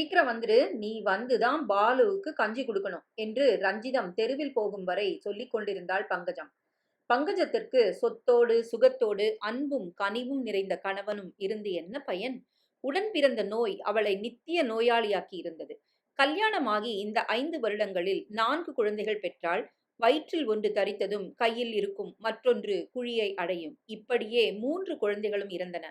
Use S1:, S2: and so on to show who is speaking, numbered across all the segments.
S1: சீக்கிரம் வந்துடு நீ வந்துதான் பாலுவுக்கு கஞ்சி கொடுக்கணும் என்று ரஞ்சிதம் தெருவில் போகும் வரை சொல்லிக் கொண்டிருந்தாள் பங்கஜம். பங்கஜத்திற்கு சொத்தோடு சுகத்தோடு அன்பும் கனிவும் நிறைந்த கணவனும் இருந்து என்ன பயன்? உடன் பிறந்த நோய் அவளை நித்திய நோயாளியாக்கி இருந்தது. கல்யாணமாகி இந்த ஐந்து வருடங்களில் நான்கு குழந்தைகள் பெற்றால் வயிற்றில் ஒன்று தரித்ததும் கையில் இருக்கும் மற்றொன்று குழியை அடையும். இப்படியே மூன்று குழந்தைகளும் இறந்தன.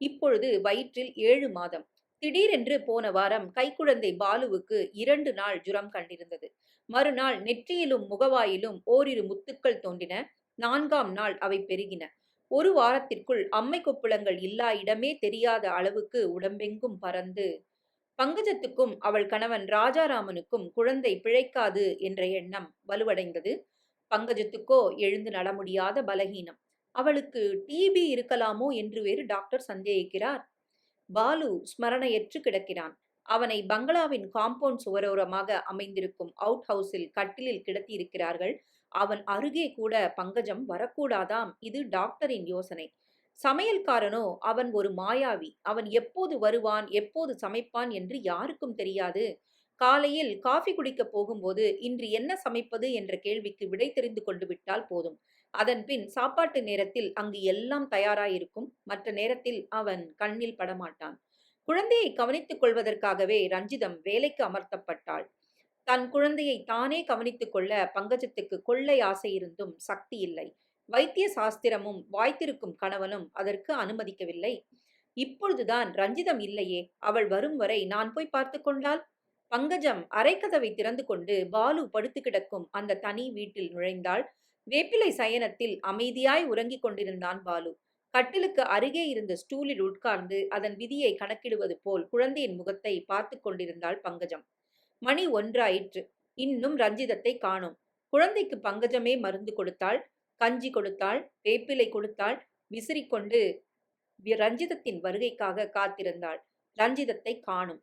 S1: இப்பொழுது வயிற்றில் ஏழு மாதம். திடீரென்று போன வாரம் கைக்குழந்தை பாலுவுக்கு இரண்டு நாள் ஜுரம் கண்டிருந்தது. மறுநாள் நெற்றியிலும் முகவாயிலும் ஓரிரு முத்துக்கள் தோன்றின. நான்காம் நாள் அவை பெருகின. ஒரு வாரத்திற்குள் அம்மை கொப்புளங்கள் இல்லா இடமே தெரியாத அளவுக்கு உடம்பெங்கும் பறந்து பங்கஜத்துக்கும் அவள் கணவன் ராஜாராமனுக்கும் குழந்தை பிழைக்காது என்ற எண்ணம் வலுவடைந்தது. பங்கஜத்துக்கோ எழுந்து நட முடியாத பலகீனம். அவளுக்கு டிபி இருக்கலாமோ என்று வேறு டாக்டர் சந்தேகிக்கிறார். பாலு ஸ்மரணையற்று கிடக்கிறான். அவனை பங்களாவின் காம்பவுண்ட் சுவரோரமாக அமைந்திருக்கும் அவுட் ஹவுஸில் கட்டிலில் கிடத்தியிருக்கிறார்கள். அவன் அருகே கூட பங்கஜம் வரக்கூடாதாம் இது டாக்டரின் யோசனை. சமையல்காரனோ அவன் ஒரு மாயாவி அவன் எப்போது வருவான் எப்போது சமைப்பான் என்று யாருக்கும் தெரியாது. காலையில் காஃபி குடிக்க போகும்போது இன்று என்ன சமைப்பது என்ற கேள்விக்கு விடை தெரிந்து கொண்டு விட்டால் போதும். அதன்பின் சாப்பாட்டு நேரத்தில் அங்கு எல்லாம் தயாராயிருக்கும். மற்ற நேரத்தில் அவன் கண்ணில் படமாட்டான். குழந்தையை கவனித்துக் கொள்வதற்காகவே ரஞ்சிதம் வேலைக்கு அமர்த்தப்பட்டாள். தன் குழந்தையை தானே கவனித்துக் கொள்ள பங்கஜத்துக்கு கொள்ளை ஆசை இருந்தும் சக்தி இல்லை. வைத்திய சாஸ்திரமும் வாய்த்திருக்கும் கணவனும் அதற்கு அனுமதிக்கவில்லை. இப்பொழுதுதான் ரஞ்சிதம் இல்லையே அவள் வரும் வரை நான் போய் பார்த்து கொண்டால் பங்கஜம் அரைக்கதவை திறந்து கொண்டு பாலு படுத்து கிடக்கும் அந்த தனி வீட்டில் நுழைந்தாள். வேப்பிலை சயனத்தில் அமைதியாய் உறங்கிக் கொண்டிருந்தான் பாலு. கட்டிலுக்கு அருகே இருந்த ஸ்டூலில் உட்கார்ந்து அதன் விதியை கணக்கிடுவது போல் குழந்தையின் முகத்தை பார்த்து கொண்டிருந்தாள் பங்கஜம். மணி ஒன்றாயிற்று. இன்னும் ரஞ்சிதத்தை காணும். குழந்தைக்கு பங்கஜமே மருந்து கொடுத்தாள் கஞ்சி கொடுத்தாள் வேப்பிலை கொடுத்தாள் விசிறிக்கொண்டு ரஞ்சிதத்தின் வருகைக்காக காத்திருந்தாள். ரஞ்சிதத்தை காணும்.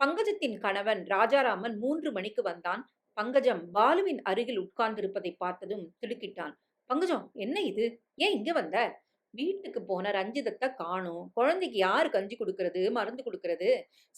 S1: பங்கஜத்தின் கணவன் ராஜாராமன் மூன்று மணிக்கு வந்தான். பங்கஜம் பாலுவின் அருகில் உட்கார்ந்திருப்பதை பார்த்ததும் திடுக்கிட்டான். பங்கஜம் என்ன இது? ஏன் இங்க வந்த? வீட்டுக்கு போன ரஞ்சிதத்தை காணும். குழந்தைக்கு யாரு கஞ்சி கொடுக்கறது மருந்து கொடுக்கறது?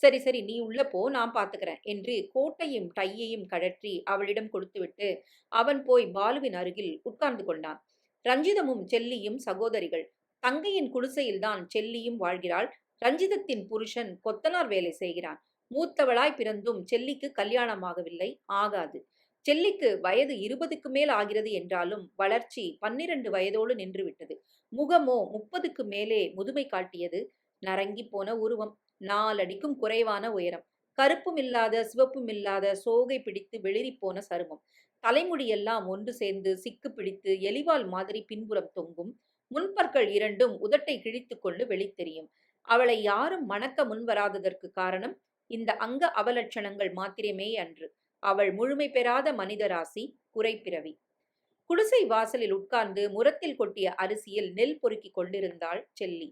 S1: சரி சரி நீ உள்ள போ நான் பாத்துக்கிறேன் என்று கோட்டையும் டையையும் கழற்றி அவளிடம் கொடுத்துவிட்டு அவன் போய் பாலுவின் அருகில் உட்கார்ந்து கொண்டான். ரஞ்சிதமும் செல்லியும் சகோதரிகள். தங்கையின் குடிசையில்தான் செல்லியும் வாழ்கிறாள். ரஞ்சிதத்தின் புருஷன் கொத்தனார் வேலை செய்கிறான். மூத்தவளாய் பிறந்தும் செல்லிக்கு கல்யாணமாகவில்லை ஆகாது. செல்லிக்கு வயது இருபதுக்கு மேல் ஆகிறது என்றாலும் வளர்ச்சி பன்னிரண்டு வயதோடு நின்றுவிட்டது. முகமோ முப்பதுக்கு மேலே முதுமை காட்டியது நரங்கி போன உருவம் நாலடிக்கும் குறைவான உயரம் கருப்பும் இல்லாத சிவப்பும் இல்லாத சோகை பிடித்து வெளிரி போன சருமம். தலைமுடியெல்லாம் ஒன்று சேர்ந்து சிக்கு பிடித்து எலிவால் மாதிரி பின்புறம் தொங்கும் முன்பற்கள் இரண்டும் உதட்டை கிழித்துக் கொண்டு வெளித்தெரியும். அவளை யாரும் மணக்க முன்வராததற்கு காரணம் இந்த அங்க அவலட்சணங்கள் மாத்திரமே அன்று. அவள் முழுமை பெறாத மனிதராசி குறைப்பிறவி குடிசை வாசலில் உட்கார்ந்து முரத்தில் கொட்டிய அரிசியில் நெல் பொறுக்கி கொண்டிருந்தாள் செல்லி.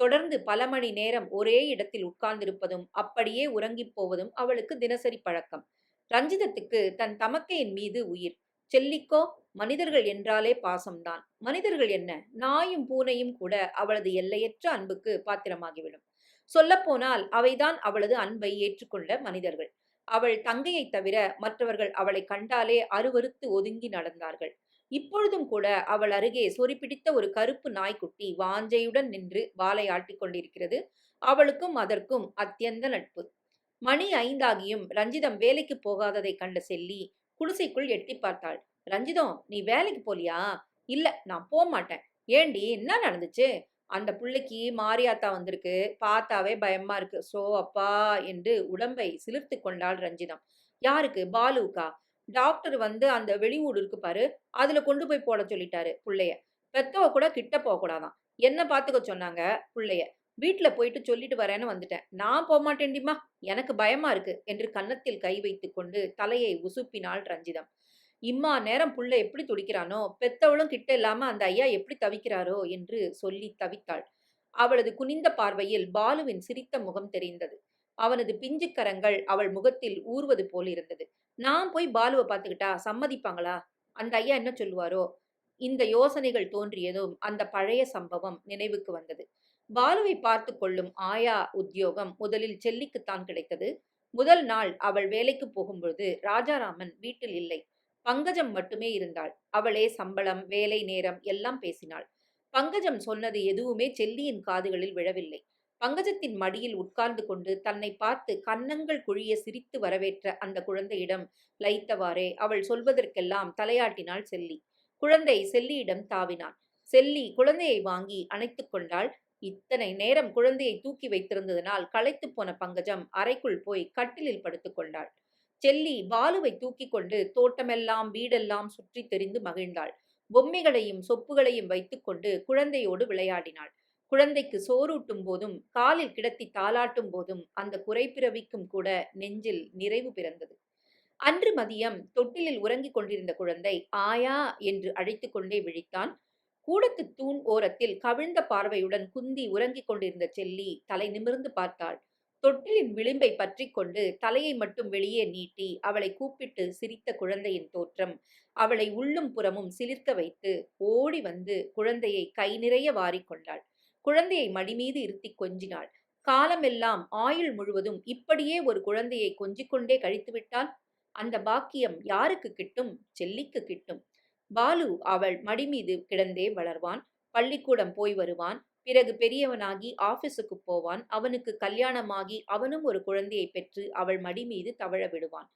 S1: தொடர்ந்து பல மணி நேரம் ஒரே இடத்தில் உட்கார்ந்திருப்பதும் அப்படியே உறங்கிப் போவதும் அவளுக்கு தினசரி பழக்கம். ரஞ்சிதத்துக்கு தன் தமக்கையின் மீது உயிர். செல்லிக்கோ மனிதர்கள் என்றாலே பாசம்தான். மனிதர்கள் என்ன? நாயும் பூனையும் கூட அவளது எல்லையற்ற அன்புக்கு பாத்திரமாகிவிடும். சொல்லப்போனால் அவைதான் அவளது அன்பை ஏற்றுக்கொண்ட மனிதர்கள். அவள் தங்கையைத் தவிர மற்றவர்கள் அவளை கண்டாலே அருவருத்து ஒதுங்கி நடந்தார்கள். இப்பொழுதும் கூட அவள் அருகே சொறி பிடித்த ஒரு கருப்பு நாய்க்குட்டி வாஞ்சையுடன் நின்று வாலை ஆட்டிக் கொண்டிருக்கிறது. அவளுக்கும் அதற்கும் அத்தியந்த நட்பு. மணி ஐந்தாகியும் ரஞ்சிதம் வேலைக்கு போகாததை கண்ட செல்லி குடிசைக்குள் எட்டி பார்த்தாள். ரஞ்சிதம் நீ வேலைக்கு போலியா? இல்ல நான் போக மாட்டேன் ஏண்டி என்ன நடந்துச்சு? அந்த பிள்ளைக்கு மாரியாத்தா வந்திருக்கு. பார்த்தாவே பயமா இருக்கு. சோ அப்பா என்று உடம்பை சிலிர்த்து கொண்டாள் ரஞ்சிதம். யாருக்கு? பாலுக்கா டாக்டர் வந்து அந்த வெளியூடு இருக்கு பாரு அதுல கொண்டு போய் போட சொல்லிட்டாரு பிள்ளைய. பெத்தவ கூட கிட்ட போக கூடாதாம் என்ன பாத்துக்க சொன்னாங்க பிள்ளைய? வீட்டுல போயிட்டு சொல்லிட்டு வரேன்னு வந்துட்டேன். நான் போக மாட்டேன்டிமா எனக்கு பயமா இருக்கு என்று கன்னத்தில் கை வைத்து கொண்டு தலையை உசுப்பினாள் ரஞ்சிதம். இம்மா நேரம் புள்ள எப்படி துடிக்கிறானோ பெத்தவளும் கிட்ட இல்லாம அந்த ஐயா எப்படி தவிக்கிறாரோ என்று சொல்லி தவித்தாள். அவளது குனிந்த பார்வையில் பாலுவின் சிரித்த முகம் தெரிந்தது. அவனது பிஞ்சு கரங்கள் அவள் முகத்தில் ஊறுவது போல் இருந்தது. நான் போய் பாலுவை பார்த்துக்கிட்டா சம்மதிப்பாங்களா? அந்த ஐயா என்ன சொல்லுவாரோ? இந்த யோசனைகள் தோன்றியதும் அந்த பழைய சம்பவம் நினைவுக்கு வந்தது. பாலுவை பார்த்து கொள்ளும் ஆயா உத்தியோகம் முதலில் செல்லிக்குத்தான் கிடைத்தது. முதல் நாள் அவள் வேலைக்கு போகும்பொழுது ராஜாராமன் வீட்டில் இல்லை. பங்கஜம் மட்டுமே இருந்தாள். அவளே சம்பளம் வேலை நேரம் எல்லாம் பேசினாள். பங்கஜம் சொன்னது எதுவுமே செல்லியின் காதுகளில் விழவில்லை. பங்கஜத்தின் மடியில் உட்கார்ந்து கொண்டு தன்னை பார்த்து கன்னங்கள் குழிய சிரித்து வரவேற்ற அந்த குழந்தையிடம் லைத்தவாறே அவள் சொல்வதற்கெல்லாம் தலையாட்டினாள் செல்லி. குழந்தை செல்லியிடம் தாவினான் செல்லி குழந்தையை வாங்கி அணைத்து கொண்டாள். இத்தனை நேரம் குழந்தையை தூக்கி வைத்திருந்ததனால் களைத்து போன பங்கஜம் அறைக்குள் போய் கட்டிலில் படுத்துக் கொண்டாள். செல்லி பாலுவை தூக்கி கொண்டு தோட்டமெல்லாம் வீடெல்லாம் சுற்றி தெரிந்து மகிழ்ந்தாள். பொம்மைகளையும் சொப்புகளையும் வைத்துக்கொண்டு குழந்தையோடு விளையாடினாள். குழந்தைக்கு சோறூட்டும் போதும் காலில் கிடத்தி தாளாட்டும் போதும் அந்த குறை பிறவிக்கும் கூட நெஞ்சில் நிறைவு பிறந்தது. அன்று மதியம் தொட்டிலில் உறங்கிக் கொண்டிருந்த குழந்தை ஆயா என்று அழைத்து கொண்டே விழித்தான். கூடத்து தூண் ஓரத்தில் கவிழ்ந்த பார்வையுடன் குந்தி உறங்கிக் கொண்டிருந்த செல்லி தலை நிமிர்ந்து பார்த்தாள். தொட்டிலின் விளிம்பை பற்றி கொண்டு தலையை மட்டும் வெளியே நீட்டி அவளை கூப்பிட்டு சிரித்த குழந்தையின் தோற்றம். அவளை உள்ளும் புறமும் சிலிர்க்க வைத்து ஓடி வந்து குழந்தையை கை நிறைய வாரிக்கொண்டாள் குழந்தையை மடிமீது இருத்தி கொஞ்சினாள். காலமெல்லாம் ஆயுள் முழுவதும் இப்படியே ஒரு குழந்தையை கொஞ்சிக்கொண்டே கழித்துவிட்டால் அந்த பாக்கியம் யாருக்கு கிட்டும்? செல்லிக்கு கிட்டும். பாலு அவள் மடிமீது கிடந்தே வளர்வான். பள்ளிக்கூடம் போய் வருவான். பிறகு பெரியவனாகி ஆபீஸுக்கு போவான். அவனுக்கு கல்யாணமாகி அவனும் ஒரு குழந்தையை பெற்று அவள் மடி மீது தவழ விடுவான்.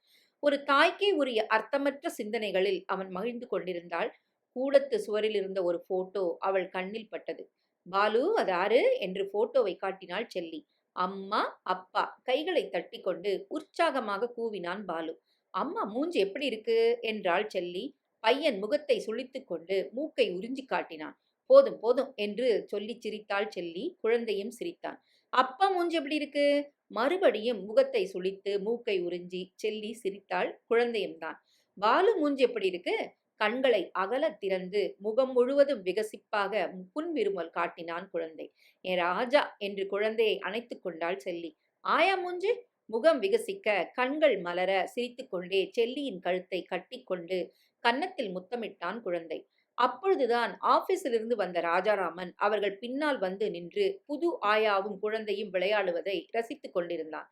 S1: ஒரு தாய்க்கே உரிய அர்த்தமற்ற சிந்தனைகளில் அவன் மகிழ்ந்து கொண்டிருந்தாள். கூடத்து சுவரில் இருந்த ஒரு போட்டோ அவள் கண்ணில் பட்டது. பாலு அதாரு என்று போட்டோவை காட்டினாள் செல்லி. அம்மா அப்பா. கைகளை தட்டி கொண்டு உற்சாகமாக கூவினான் பாலு. அம்மா மூஞ்சி எப்படி இருக்கு? என்றாள் செல்லி. பையன் முகத்தை சுழித்து கொண்டு மூக்கை உறிஞ்சி காட்டினான். போதும் போதும் என்று சொல்லி சிரித்தாள் செல்லி குழந்தையும் சிரித்தான். அப்பா மூஞ்சி எப்படி இருக்கு? மறுபடியும் முகத்தை சுழித்து மூக்கை உறிஞ்சி செல்லி சிரித்தாள் குழந்தையும் தான். பாலு மூஞ்சி எப்படி இருக்கு? கண்களை அகல திறந்து முகம் முழுவதும் விகசிப்பாக புன்விருமல் காட்டினான் குழந்தை. என் ராஜா என்று குழந்தையை அணைத்து கொண்டாள் செல்லி. ஆயா மூஞ்சி! முகம் விகசிக்க கண்கள் மலர சிரித்துக்கொண்டே செல்லியின் கழுத்தை கட்டிக்கொண்டு கன்னத்தில் முத்தமிட்டான் குழந்தை. அப்பொழுதுதான் ஆபீஸிலிருந்து வந்த ராஜாராமன் அவர்கள் பின்னால் வந்து நின்று புது ஆயாவும் குழந்தையும் விளையாடுவதை ரசித்துக் கொண்டிருந்தான்.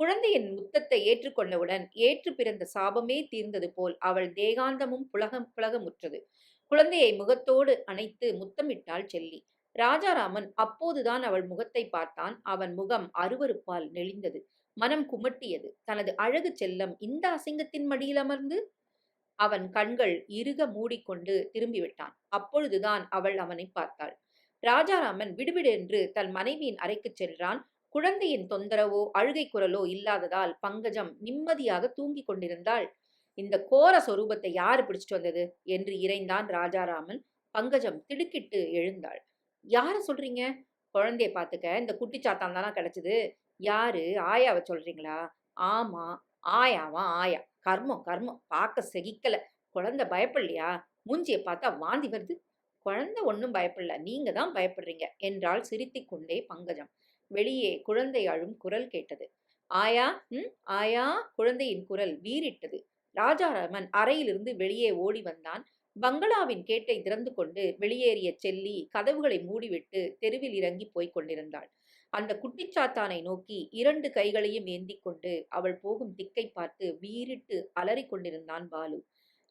S1: குழந்தையின் முத்தத்தை ஏற்றுக்கொண்டவுடன் ஏற்று பிறந்த சாபமே தீர்ந்தது போல் அவள் தேகாந்தமும் புலகம் புலகமுற்றது. குழந்தையை முகத்தோடு அணைத்து முத்தமிட்டாள் செல்லி. ராஜாராமன் அப்போதுதான் அவள் முகத்தை பார்த்தான். அவன் முகம் அருவருப்பால் நெளிந்தது. மனம் குமட்டியது. தனது அழகு செல்லம் இந்த அசிங்கத்தின் மடியில் அமர்ந்து அவன் கண்கள் இறுக மூடிக்கொண்டு திரும்பிவிட்டான். அப்பொழுதுதான் அவள் அவனை பார்த்தாள். ராஜாராமன் விடுவிடென்று தன் மனைவியின் அறைக்குச் சென்றான். குழந்தையின் தொந்தரவோ அழுகை குரலோ இல்லாததால் பங்கஜம் நிம்மதியாக தூங்கிக் கொண்டிருந்தாள். இந்த கோர சொரூபத்தை யார் பிடிச்சிட்டு வந்தது? என்று இறைந்தான் ராஜாராமன். பங்கஜம் திடுக்கிட்டு எழுந்தாள். யார சொல்றீங்க? குழந்தைய பாத்துக்க இந்த குட்டிச்சாத்தான் தானா கிடைச்சது. யாரு? ஆயாவை சொல்றீங்களா? ஆமா ஆயாவா ஆயா. கர்மம் கர்மம். பார்க்க செகிக்கல. குழந்தை பயப்படலையா? மூஞ்சியை பார்த்தா வாந்தி வருது. குழந்தை ஒன்றும் பயப்படல. நீங்க தான் பயப்படுறீங்க என்றால் சிரித்தி கொண்டே பங்கஜம். வெளியே குழந்தை அழும் குரல் கேட்டது. ஆயா ம் ஆயா குழந்தையின் குரல் வீறிட்டது. ராஜாராமன் அறையிலிருந்து வெளியே ஓடி வந்தான். பங்களாவின் கேட்டை திறந்து கொண்டு வெளியேறிய செல்லி கதவுகளை மூடிவிட்டு தெருவில் இறங்கி போய்க் கொண்டிருந்தாள். அந்த குட்டிச்சாத்தானை நோக்கி இரண்டு கைகளையும் ஏந்தி கொண்டு அவள் போகும் திக்கை பார்த்து வீறிட்டு அலறி கொண்டிருந்தான் பாலு.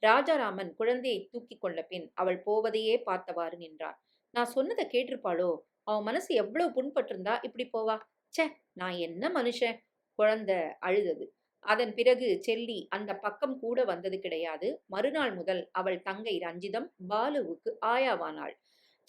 S1: ராஜாராமன் குழந்தையை தூக்கி கொண்ட பின் அவள் போவதையே பார்த்தவாறு நின்றான் நான் சொன்னதை கேட்டிருப்பாளோ? அவன் மனசு எவ்வளவு புண்பட்டிருந்தா இப்படி போவா? ச்சே நான் என்ன மனுஷன்? குழந்தை அழுதது. அதன் பிறகு செல்லி அந்த பக்கம் கூட வந்தது கிடையாது. மறுநாள் முதல் அவள் தங்கை ரஞ்சிதம் பாலுவுக்கு ஆயாவானாள்.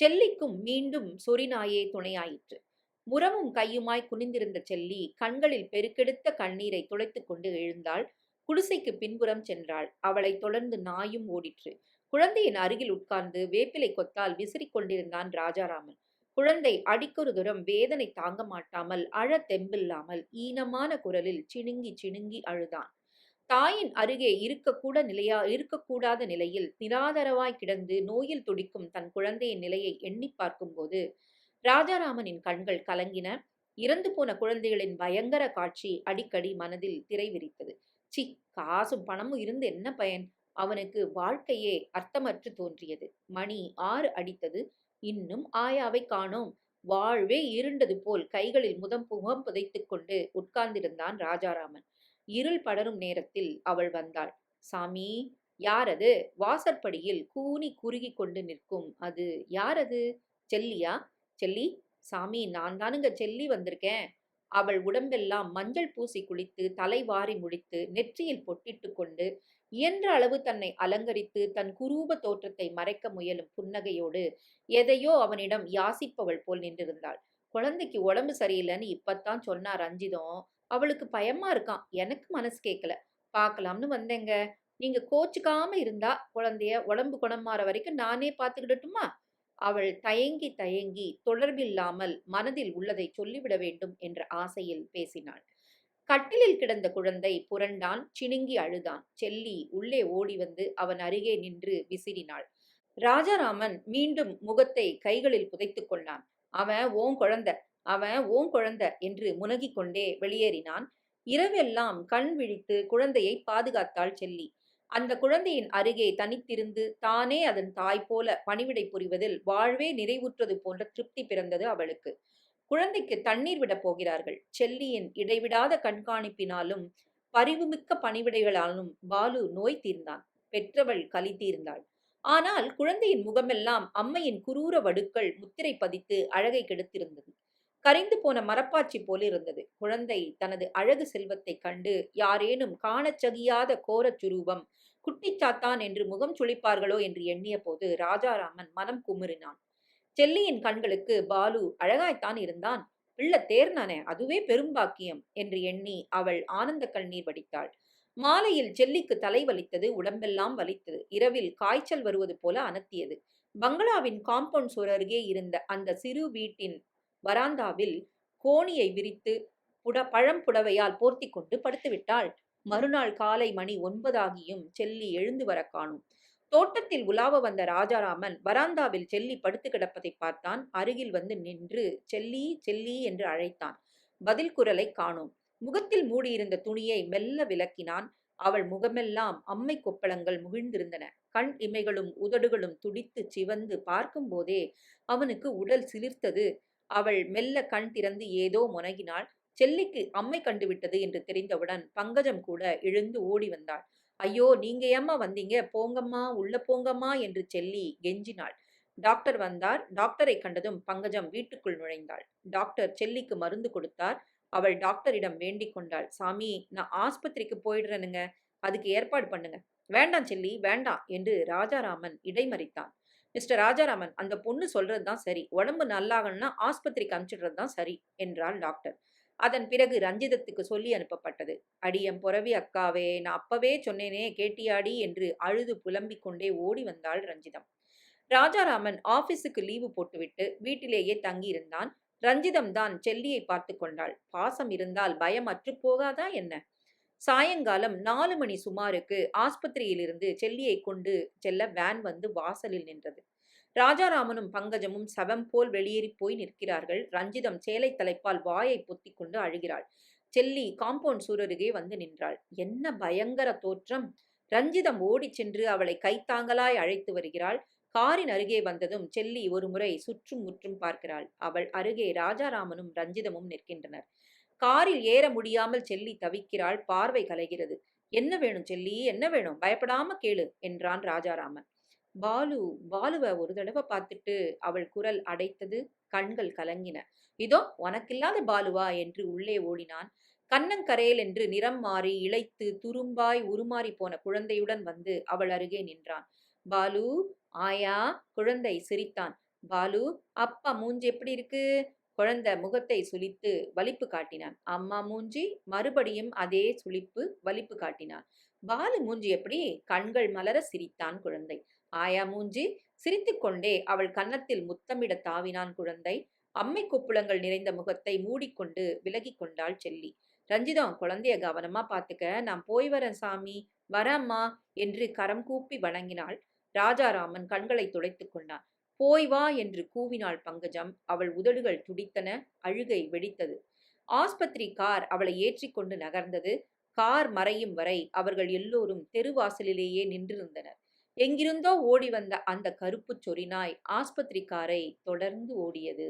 S1: செல்லிக்கும் மீண்டும் சொரிநாயே துணையாயிற்று. முரமும் கையுமாய் குனிந்திருந்த செல்லி கண்களில் பெருக்கெடுத்த கண்ணீரை துளைத்துக் கொண்டு எழுந்தாள். குடிசைக்கு பின்புறம் சென்றாள். அவளை தொடர்ந்து நாயும் ஓடிற்று. குழந்தையின் அருகில் உட்கார்ந்து வேப்பிலை கொத்தால் விசிறிக் கொண்டிருந்தான் ராஜாராமன். குழந்தை அடிக்கொரு தூரம் வேதனை தாங்க மாட்டாமல் அழ தெம்பில்லாமல் ஈனமான குரலில் சிணுங்கி சிணுங்கி அழுதான். தாயின் அருகே இருக்கக்கூட நிலையா இருக்கக்கூடாத நிலையில் நிராதரவாய் கிடந்து நோயில் துடிக்கும் தன் குழந்தையின் நிலையை எண்ணி பார்க்கும்போது ராஜாராமனின் கண்கள் கலங்கின. இறந்து போன குழந்தைகளின் பயங்கர காட்சி அடிக்கடி மனதில் திரை விரித்தது. சி காசும் பணமும் இருந்து என்ன பயன்? அவனுக்கு வாழ்க்கையே அர்த்தமற்று தோன்றியது. மணி ஆறு அடித்தது. இன்னும் ஆயாவை காணோம். வாழ்வே இருண்டது போல் கைகளில் முதம் புகம் புதைத்துக் கொண்டு உட்கார்ந்திருந்தான் ராஜாராமன். இருள் படரும் நேரத்தில் அவள் வந்தாள். சாமி யாரது? வாசற்படியில் கூனி குறுகி கொண்டு நிற்கும். அது யாரது? செல்லியா? செல்லி சாமி நான் தானுங்க செல்லி வந்திருக்கேன். அவள் உடம்பெல்லாம் மஞ்சள் பூசி குளித்து தலை வாரி முடித்து நெற்றியில் பொட்டிட்டு கொண்டு இயன்ற அளவு தன்னை அலங்கரித்து தன் குரூப தோற்றத்தை மறைக்க முயலும் புன்னகையோடு எதையோ அவனிடம் யாசிப்பவள் போல் நின்றிருந்தாள். குழந்தைக்கு உடம்பு சரியில்லைன்னு இப்பத்தான் சொன்னார் ரஞ்சிதம் அவளுக்கு பயமா இருக்கான் எனக்கு மனசு கேட்கல பார்க்கலாம்னு வந்தேங்க. நீங்க கோச்சுக்காம இருந்தா குழந்தைய உடம்பு குணமாற வரைக்கும் நானே பார்த்துக்கிடட்டுமா அவள் தயங்கி தயங்கி தொடர்பில்லாமல் மனதில் உள்ளதை சொல்லிவிட வேண்டும் என்ற ஆசையில் பேசினாள். கட்டிலில் கிடந்த குழந்தை புரண்டான் சினுங்கி அழுதான். செல்லி உள்ளே ஓடி வந்து அவன் அருகே நின்று விசிறினாள். ராஜாராமன் மீண்டும் முகத்தை கைகளில் புதைத்துக் கொண்டான். அவன் ஓன் குழந்த அவன் ஓன் குழந்த என்று முனகிக் கொண்டே வெளியேறினான். இரவெல்லாம் கண் விழித்து குழந்தையை பாதுகாத்தாள் செல்லி. அந்த குழந்தையின் அருகே தனித்திருந்து தானே அதன் தாய் போல பணிவிடை புரிவதில் வாழ்வே நிறைவுற்றது போன்ற திருப்தி பிறந்தது அவளுக்கு. குழந்தைக்கு தண்ணீர் விடப் போகிறார்கள். செல்லியின் இடைவிடாத கண்காணிப்பினாலும் பரிவுமிக்க பணிவிடைகளாலும் பாலு நோய் தீர்ந்தான். பெற்றவள் கலி தீர்ந்தாள். ஆனால் குழந்தையின் முகமெல்லாம் அம்மையின் குரூர வடுக்கள் முத்திரை பதித்து அழகை கெடுத்திருந்தது. கரைந்து போன மரப்பாச்சி போல இருந்தது குழந்தை தனது அழகு செல்வத்தை கண்டு யாரேனும் காணச்சகியாத கோரச் சுரூபம் குட்டிச்சாத்தான் என்று முகம் சுழிப்பார்களோ என்று எண்ணிய போது ராஜாராமன் மனம் குமுறினான். செல்லியின் கண்களுக்கு பாலு அழகாய்த்தான் இருந்தான். பிள்ளை தேர்னானே அதுவே பெரும்பாக்கியம் என்று எண்ணி அவள் ஆனந்த கண்ணீர் வடித்தாள். மாலையில் செல்லிக்கு தலை வலித்தது உடம்பெல்லாம் வலித்தது. இரவில் காய்ச்சல் வருவது போல அனத்தியது. பங்களாவின் காம்பவுண்ட் சுவர் அருகே இருந்த அந்த சிறு வீட்டின் வராந்தாவில் கோணியை விரித்து புட பழம் புடவையால் போர்த்தி கொண்டு படுத்துவிட்டாள். மறுநாள் காலை மணி ஒன்பதாகியும் செல்லி எழுந்து வர காணும். தோட்டத்தில் உலாவ வந்த ராஜாராமன் வராந்தாவில் செல்லி படுத்து கிடப்பதை பார்த்தான். அருகில் வந்து நின்று செல்லி செல்லி என்று அழைத்தான். பதில் குரலை காணோம். முகத்தில் மூடியிருந்த துணியை மெல்ல விலக்கினான் அவள் முகமெல்லாம் அம்மை கொப்பளங்கள் முகிழ்ந்திருந்தன. கண் இமைகளும் உதடுகளும் துடித்து சிவந்து பார்க்கும் போதே அவனுக்கு உடல் சிலிர்த்தது. அவள் மெல்ல கண் திறந்து ஏதோ முனகினாள். செல்லிக்கு அம்மை கண்டுவிட்டது என்று தெரிந்தவுடன் பங்கஜம் கூட எழுந்து ஓடி வந்தாள். ஐயோ நீங்க ஏம்மா வந்தீங்க? போங்கம்மா உள்ள போங்கம்மா என்று செல்லி கெஞ்சினாள். டாக்டர் வந்தார். டாக்டரை கண்டதும் பங்கஜம் வீட்டுக்குள் நுழைந்தாள். டாக்டர் செல்லிக்கு மருந்து கொடுத்தார். அவள் டாக்டரிடம் வேண்டிக் கொண்டாள். சாமி நான் ஆஸ்பத்திரிக்கு போயிடுறேனுங்க. அதுக்கு ஏற்பாடு பண்ணுங்க. வேண்டாம் செல்லி வேண்டாம் என்று ராஜாராமன் இடைமறித்தான். மிஸ்டர் ராஜாராமன் அந்த பொண்ணு சொல்றது தான் சரி. உடம்பு நல்லாகணும்னா ஆஸ்பத்திரிக்கு அனுப்பிச்சிடுறது தான் சரி என்றாள் டாக்டர். அதன் பிறகு ரஞ்சிதத்துக்கு சொல்லி அனுப்பப்பட்டது. அடியம் புறவி அக்காவே நான் அப்பவே சொன்னேனே கேட்டியாடி என்று அழுது புலம்பிக் கொண்டே ஓடி வந்தாள் ரஞ்சிதம். ராஜாராமன் ஆபீஸுக்கு லீவு போட்டுவிட்டு வீட்டிலேயே தங்கியிருந்தான். ரஞ்சிதம் தான் செல்லியை பார்த்து கொண்டாள். பாசம் இருந்தால் பயம் அற்று போகாதா என்ன? சாயங்காலம் நாலு மணி சுமாருக்கு ஆஸ்பத்திரியிலிருந்து செல்லியை கொண்டு செல்ல வேன் வந்து வாசலில் நின்றது. ராஜாராமனும் பங்கஜமும் சவம் போல் வெளியேறி போய் நிற்கிறார்கள். ரஞ்சிதம் சேலை தலைப்பால் வாயை பொத்தி கொண்டு அழுகிறாள். செல்லி காம்பவுண்ட் சூரருகே வந்து நின்றாள். என்ன பயங்கர தோற்றம்! ரஞ்சிதம் ஓடிச் சென்று அவளை கைத்தாங்கலாய் அழைத்து வருகிறாள். காரின் அருகே வந்ததும் செல்லி ஒரு முறை சுற்றும் முற்றும் பார்க்கிறாள். அவள் அருகே ராஜாராமனும் ரஞ்சிதமும் நிற்கின்றனர். காரில் ஏற முடியாமல் செல்லி தவிக்கிறாள். பார்வை கலைகிறது. என்ன வேணும் செல்லி? என்ன வேணும்? பயப்படாம கேளு என்றான் ராஜாராமன். பாலு பாலுவை ஒரு தடவை பார்த்துட்டு அவள் குரல் அடைத்தது கண்கள் கலங்கின. இதோ உனக்கில்லாத பாலுவா? என்று உள்ளே ஓடினான். கண்ணங்கரையில் என்று நிறம் மாறி இழைத்து துரும்பாய் உருமாறி போன குழந்தையுடன் வந்து அவள் அருகே நின்றான். பாலு ஆயா குழந்தை சிரித்தான். பாலு அப்பா மூஞ்சி எப்படி இருக்கு? குழந்தை முகத்தை சுளித்து வலிப்பு காட்டினான். அம்மா மூஞ்சி மறுபடியும் அதே சுளிப்பு வலிப்பு காட்டினான். பாலு மூஞ்சி எப்படி? கண்கள் மலர சிரித்தான் குழந்தை. ஆயா மூஞ்சி சிரித்துக்கொண்டே அவள் கன்னத்தில் முத்தமிட தாவினான் குழந்தை. அம்மை கொப்புளங்கள் நிறைந்த முகத்தை மூடிக்கொண்டு விலகி கொண்டாள் செல்லி. ரஞ்சிதம் குழந்தைய கவனமா பாத்துக்க. நான் போய் வரேன் சாமி. வரம்மா என்று கரம் கூப்பி வணங்கினாள். ராஜாராமன் கண்களை துடைத்துக் கொண்டான். போய் வா என்று கூவினாள் பங்கஜம். அவள் உதடுகள் துடித்தன அழுகை வெடித்தது. ஆஸ்பத்திரி கார் அவளை ஏற்றிக்கொண்டு நகர்ந்தது. கார் மறையும் வரை அவர்கள் எல்லோரும் தெருவாசலிலேயே நின்றிருந்தனர். எங்கிருந்தோ ஓடி வந்த அந்த கருப்புச் ஆஸ்பத்திரி காரை தொடர்ந்து ஓடியது.